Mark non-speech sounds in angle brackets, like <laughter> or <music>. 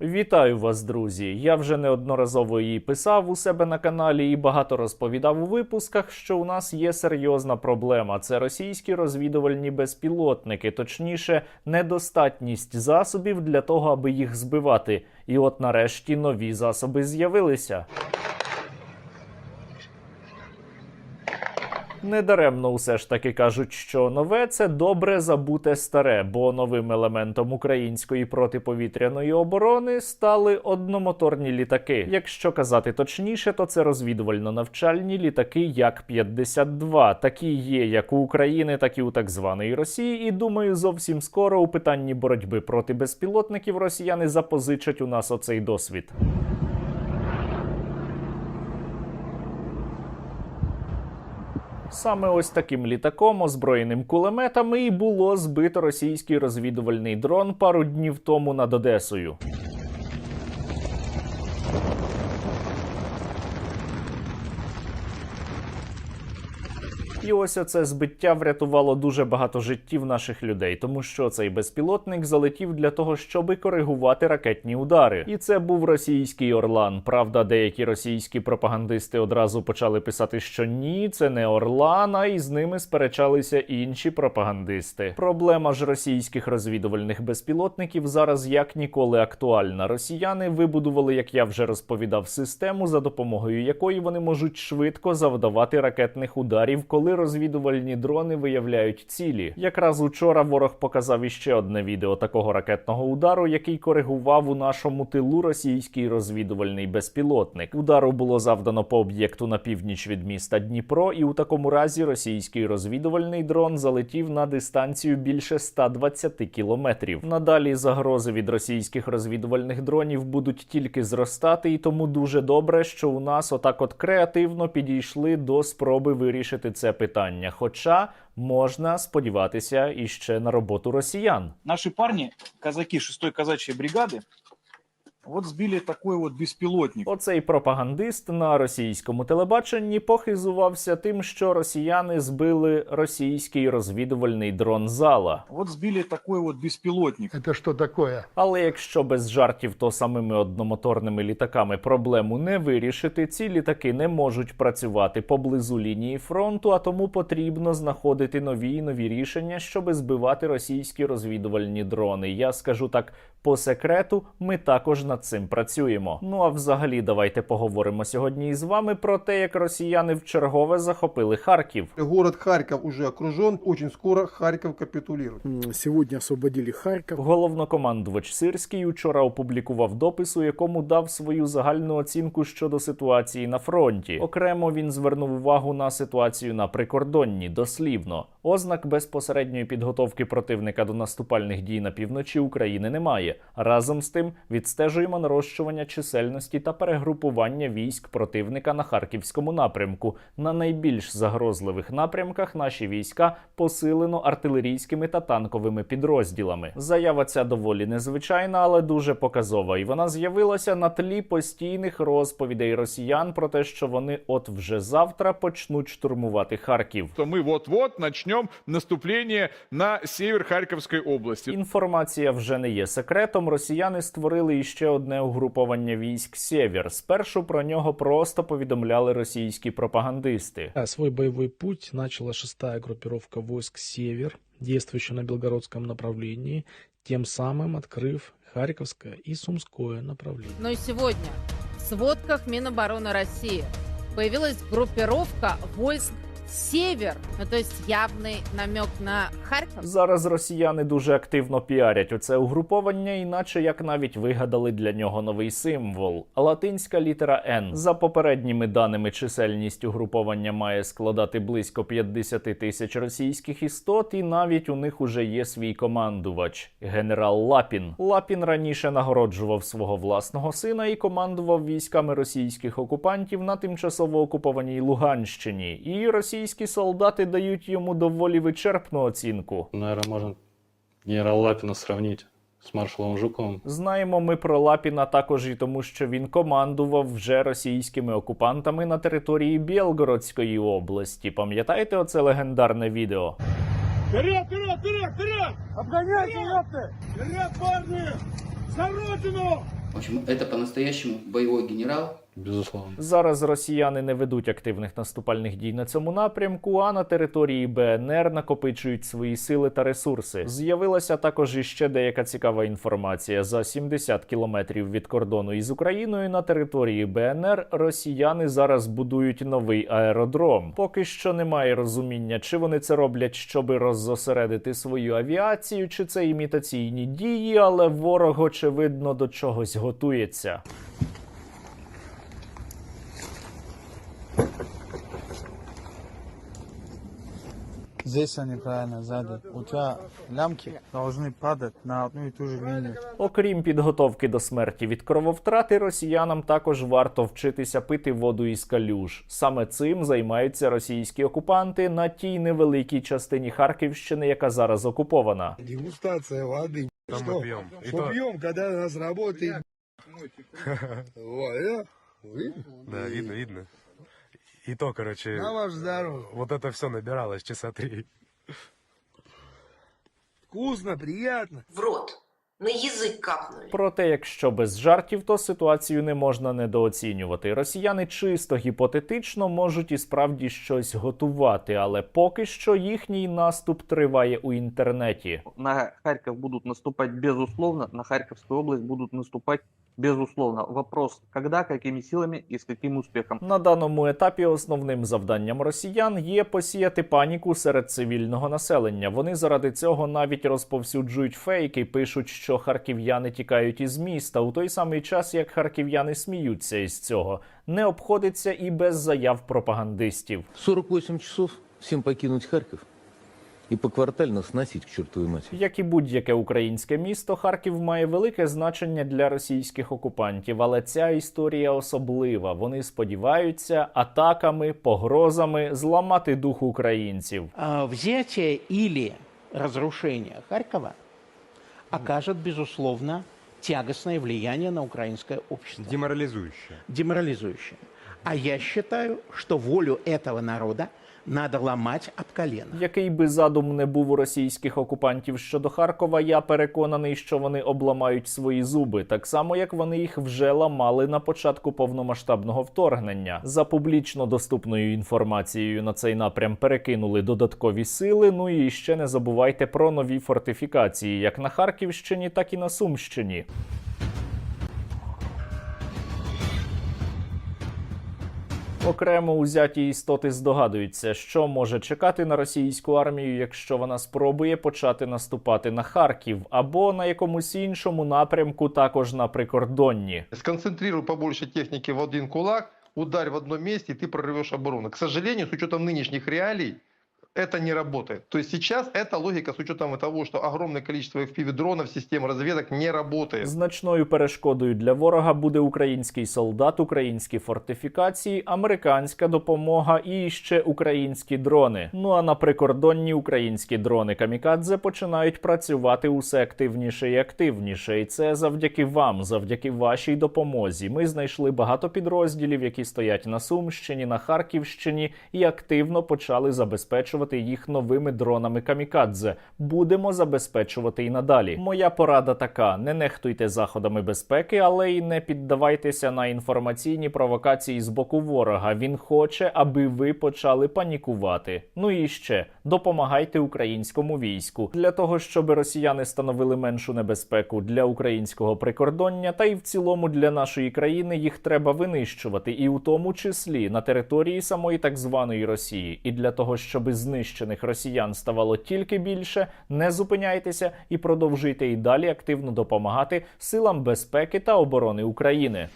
Вітаю вас, друзі! Я вже неодноразово її писав у себе на каналі і багато розповідав у випусках, що у нас є серйозна проблема. Це російські розвідувальні безпілотники, точніше, недостатність засобів для того, аби їх збивати. І от нарешті нові засоби з'явилися. Недаремно усе ж таки кажуть, що нове це добре забуте старе, бо новим елементом української протиповітряної оборони стали одномоторні літаки. Якщо казати точніше, то це розвідувально-навчальні літаки Як-52. Такі є як у України, так і у так званої Росії. І думаю, зовсім скоро у питанні боротьби проти безпілотників росіяни запозичать у нас оцей досвід. Саме ось таким літаком, озброєним кулеметами, і було збито російський розвідувальний дрон пару днів тому над Одесою. І ось оце збиття врятувало дуже багато життів наших людей, тому що цей безпілотник залетів для того, щоби коригувати ракетні удари. І це був російський Орлан. Правда, деякі російські пропагандисти одразу почали писати, що ні, це не Орлан, а і з ними сперечалися інші пропагандисти. Проблема ж російських розвідувальних безпілотників зараз як ніколи актуальна. Росіяни вибудували, як я вже розповідав, систему, за допомогою якої вони можуть швидко завдавати ракетних ударів, коли розвідувальні дрони виявляють цілі. Якраз учора ворог показав іще одне відео такого ракетного удару, який коригував у нашому тилу російський розвідувальний безпілотник. Удару було завдано по об'єкту на північ від міста Дніпро, і у такому разі російський розвідувальний дрон залетів на дистанцію більше 120 кілометрів. Надалі загрози від російських розвідувальних дронів будуть тільки зростати, і тому дуже добре, що у нас отак от креативно підійшли до спроби вирішити це питання. Хоча можна сподіватися іще на роботу росіян. Наші парні, казаки 6-й казачьей бригады, вот сбили такой вот беспилотник. Оцей пропагандист на російському телебаченні похизувався тим, що росіяни збили російський розвідувальний дрон зала. Вот сбили такой вот беспилотник. Это что такое? Але якщо без жартів, то самими одномоторними літаками проблему не вирішити, ці літаки не можуть працювати поблизу лінії фронту, а тому потрібно знаходити нові і нові рішення, щоби збивати російські розвідувальні дрони. Я скажу так по секрету, ми також над цим працюємо. Ну а взагалі, давайте поговоримо сьогодні із вами про те, як росіяни вчергове захопили Харків. Город Харьков уже окружен. Очень скоро Харьков капитулирует. М, Сегодня освободили Харьков. Головнокомандувач Сирський учора опублікував допис, у якому дав свою загальну оцінку щодо ситуації на фронті. Окремо він звернув увагу на ситуацію на прикордонні, дослівно. Ознак безпосередньої підготовки противника до наступальних дій на півночі України немає. Разом з тим відстежуємо нарощування чисельності та перегрупування військ противника на харківському напрямку. На найбільш загрозливих напрямках наші війська посилено артилерійськими та танковими підрозділами. Заява ця доволі незвичайна, але дуже показова. І вона з'явилася на тлі постійних розповідей росіян про те, що вони от вже завтра почнуть штурмувати Харків. что мы вот-вот начнем наступление на север Харьковской области. Інформація вже не є секретом. Росіяни створили іще одне угруповання військ Сєвєр. Спершу про нього просто повідомляли російські пропагандисти. А Свой боевой путь начала шестая группировка войск «Север», действующая на Белгородском направлении, тем самым открыв Харьковское и Сумское направление. Но и сегодня в сводках Минобороны России появилась группировка войск «Север». Ну, то есть явный намек на Харьков. Зараз росіяни дуже активно піарять оце угруповання, іначе як навіть вигадали для нього новий символ латинська літера Н. За попередніми даними, чисельність угруповання має складати близько 50 тисяч російських істот, і навіть у них уже є свій командувач генерал Лапін. Лапін раніше нагороджував свого власного сина і командував військами російських окупантів на тимчасово окупованій Луганщині. І російські солдати дають йому доволі вичерпну оцінку. Наверное, можно генерала Лапина сравнить с маршалом Жуковым. Знаємо ми про Лапіна також і тому, що він командував вже російськими окупантами на території Білгородської області. Пам'ятаєте оце легендарне відео? Вперед, вперед, вперед, вперед! Обгоняйте, ёпты! Вперед, парни! За родину! В общем, это по-настоящему боевой генерал, Безусловно. Зараз росіяни не ведуть активних наступальних дій на цьому напрямку, а на території БНР накопичують свої сили та ресурси. З'явилася також іще деяка цікава інформація. За 70 кілометрів від кордону із Україною на території БНР росіяни зараз будують новий аеродром. Поки що немає розуміння, чи вони це роблять, щоб роззосередити свою авіацію, чи це імітаційні дії, але ворог очевидно до чогось готується. Здесь они правильно сзади. У тебя лямки должны падать на одну и ту же линию. Окрім підготовки до смерті від крововтрати, росіянам також варто вчитися пити воду із калюж. Саме цим займаються російські окупанти на тій невеликій частині Харківщини, яка зараз окупована. Дегустация воды. Что? мы пьем. Что пьем, когда у нас работает? <laughs> Вот, э? Видно? Да, видно, видно. И то, короче, На ваш здоровье. вот это все набиралось часа три. Вкусно, приятно. В рот. На язык капнули. Проте, якщо без жартів, то ситуацію не можна недооцінювати. Росіяни чисто гіпотетично можуть і справді щось готувати, але поки що їхній наступ триває у інтернеті. На Харьков будут наступать безусловно, на Харьковскую область будут наступать безусловно. Вопрос, когда, какими силами и с каким успехом. На даному етапі основним завданням росіян є посіяти паніку серед цивільного населення. Вони заради цього навіть розповсюджують фейки, пишуть, що харків'яни тікають із міста у той самий час, як харків'яни сміються із цього. Не обходиться і без заяв пропагандистів. 48 часов всем покинуть Харьков и поквартально сносить к чертовой матери. Як і будь-яке українське місто, Харків має велике значення для російських окупантів, але ця історія особлива. Вони сподіваються атаками, погрозами зламати дух українців. Взятие или разрушение Харькова окажет, безусловно, тягостное влияние на украинское общество. Деморализующее. Деморализующее. А я считаю, что волю этого народа надо ломать об колено. Який би задум не був у російських окупантів щодо Харкова, я переконаний, що вони обламають свої зуби, так само як вони їх вже ламали на початку повномасштабного вторгнення. За публічно доступною інформацією на цей напрям перекинули додаткові сили. Ну і ще не забувайте про нові фортифікації, як на Харківщині, так і на Сумщині. Окремо узяті істоти здогадуються, що може чекати на російську армію, якщо вона спробує почати наступати на Харків або на якомусь іншому напрямку, також на прикордонні. Сконцентрируй побольше техніки в один кулак, удар в одному місці, і ти прорвешь оборону. К сожалению, з учетом нинішніх реалий, это не работает. То есть сейчас эта логика с учетом того, что огромное количество FPV-дронов, систем разведок не работает. Значною перешкодою для ворога буде український солдат, українські фортифікації, американська допомога і ще українські дрони. Ну а на прикордонні українські дрони камікадзе починають працювати усе активніше і активніше. І це завдяки вам, завдяки вашій допомозі. Ми знайшли багато підрозділів, які стоять на Сумщині, на Харківщині, і активно почали забезпечувати їх новими дронами камікадзе. Будемо забезпечувати і надалі. Моя порада така: не нехтуйте заходами безпеки, але й не піддавайтеся на інформаційні провокації з боку ворога. Він хоче, аби ви почали панікувати. Ну і ще допомагайте українському війську для того, щоб росіяни становили меншу небезпеку для українського прикордоння, та й в цілому для нашої країни їх треба винищувати, і у тому числі на території самої так званої Росії. І для того, щоб знищених росіян ставало тільки більше, не зупиняйтеся і продовжуйте і далі активно допомагати силам безпеки та оборони України.